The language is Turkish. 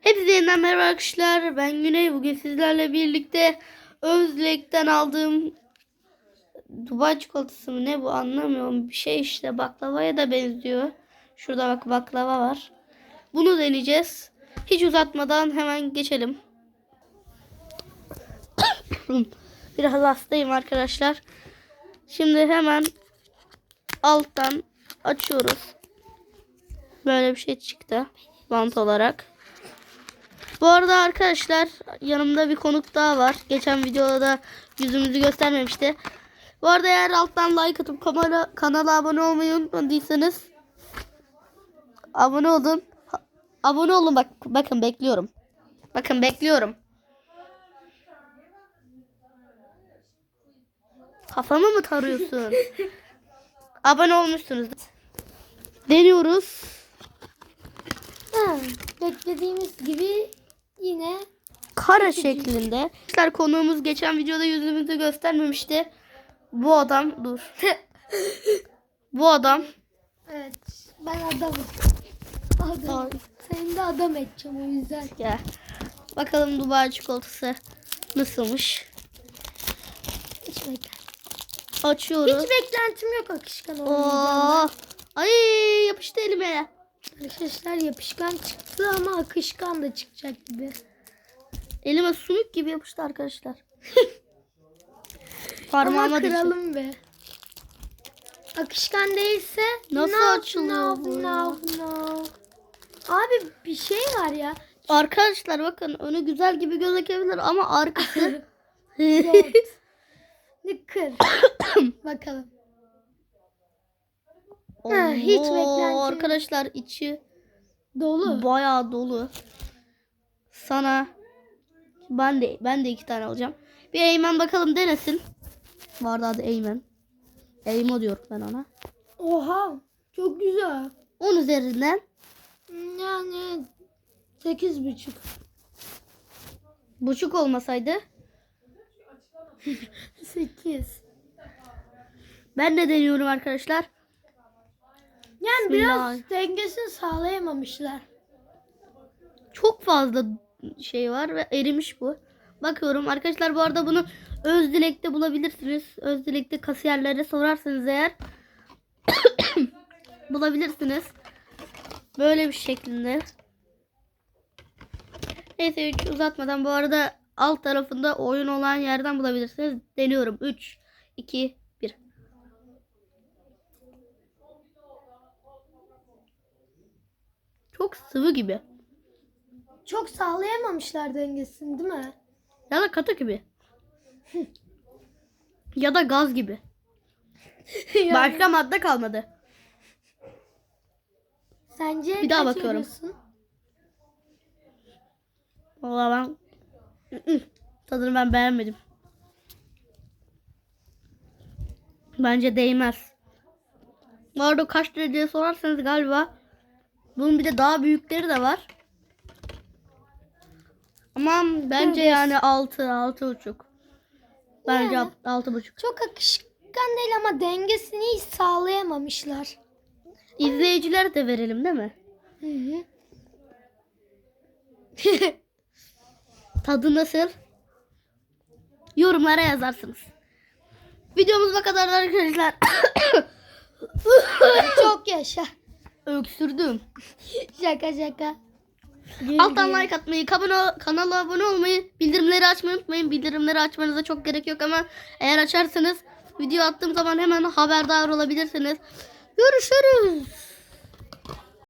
Hepinize yeniden merhaba arkadaşlar. Ben Güney. Bugün sizlerle birlikte Özlek'ten aldığım Dubai çikolatası mı ne bu anlamıyorum. Bir şey işte baklavaya da benziyor. Şurada bak baklava var. Bunu deneyeceğiz. Hiç uzatmadan hemen geçelim. Biraz hastayım arkadaşlar. Şimdi hemen alttan açıyoruz. Böyle bir şey çıktı. Bant olarak. Bu arada arkadaşlar yanımda bir konuk daha var. Geçen videoda da yüzümüzü göstermemişti. Bu arada eğer alttan like atıp kanala, kanala abone olmayı unutmadıysanız abone olun. Abone olun bak bakın bekliyorum. Bakın bekliyorum. Kafamı mı tarıyorsun? abone olmuşsunuz. Deniyoruz. Ha, beklediğimiz gibi yine kara şeklinde. Arkadaşlar konuğumuz geçen videoda yüzümüzü göstermemişti. Bu adam dur. Bu adam evet ben adamım. Adam. Seni de adam edeceğim o yüzden. ya. Bakalım Dubai çikolatası nasılmış. Hiç beklentim. Açıyoruz. Hiç beklentim yok akışkan Oo. olmayacağım. Ay yapıştı. Arkadaşlar yapışkan çıktı ama akışkan da çıkacak gibi. Elime sümük gibi yapıştı arkadaşlar. ama Parmağıma düştü. kıralım be. Akışkan değilse Nasıl no, açılıyor no, bu no, no. Abi bir şey var ya. Arkadaşlar bakın önü güzel gibi gözükebilir ama arkası. Ne kır. Bakalım. Ha, hiç beklentim- Arkadaşlar içi Dolu. bayağı dolu. Sana ben de ben de iki tane alacağım. Bir Eymen bakalım denesin. Vardı adı Eymen. Eymo diyorum ben ona. Oha. Çok güzel. 10 üzerinden Yani sekiz buçuk. buçuk olmasaydı Sekiz. ben de deniyorum arkadaşlar. Yani Bismillah. biraz dengesini sağlayamamışlar. Çok fazla şey var ve erimiş bu. Bakıyorum arkadaşlar bu arada bunu Özdilek'te bulabilirsiniz. Özdilek'te kasiyerlere sorarsanız eğer bulabilirsiniz. Böyle bir şeklinde. Neyse hiç uzatmadan bu arada alt tarafında oyun olan yerden bulabilirsiniz. Deniyorum. 3, 2, Çok sıvı gibi. Çok sağlayamamışlar dengesini değil mi? Ya da katı gibi. ya da gaz gibi. Yani Başka madde kalmadı. Sence Bir daha bakıyorum. Vallahi ben tadını ben beğenmedim. Bence değmez. Bu arada kaç diye sorarsanız galiba bunun bir de daha büyükleri de var. Ama bence yani 6 6 buçuk. Bence Yani. 6 buçuk. Çok akışkan değil ama dengesini hiç sağlayamamışlar. İzleyiciler de verelim değil mi? Hı hı. Tadı nasıl? Yorumlara yazarsınız. Videomuz bu kadar arkadaşlar. Çok yaşa. Öksürdüm. Şaka şaka. Alttan like atmayı, kanala, kanala abone olmayı, bildirimleri açmayı unutmayın. Bildirimleri açmanıza çok gerek yok ama eğer açarsanız video attığım zaman hemen haberdar olabilirsiniz. Görüşürüz.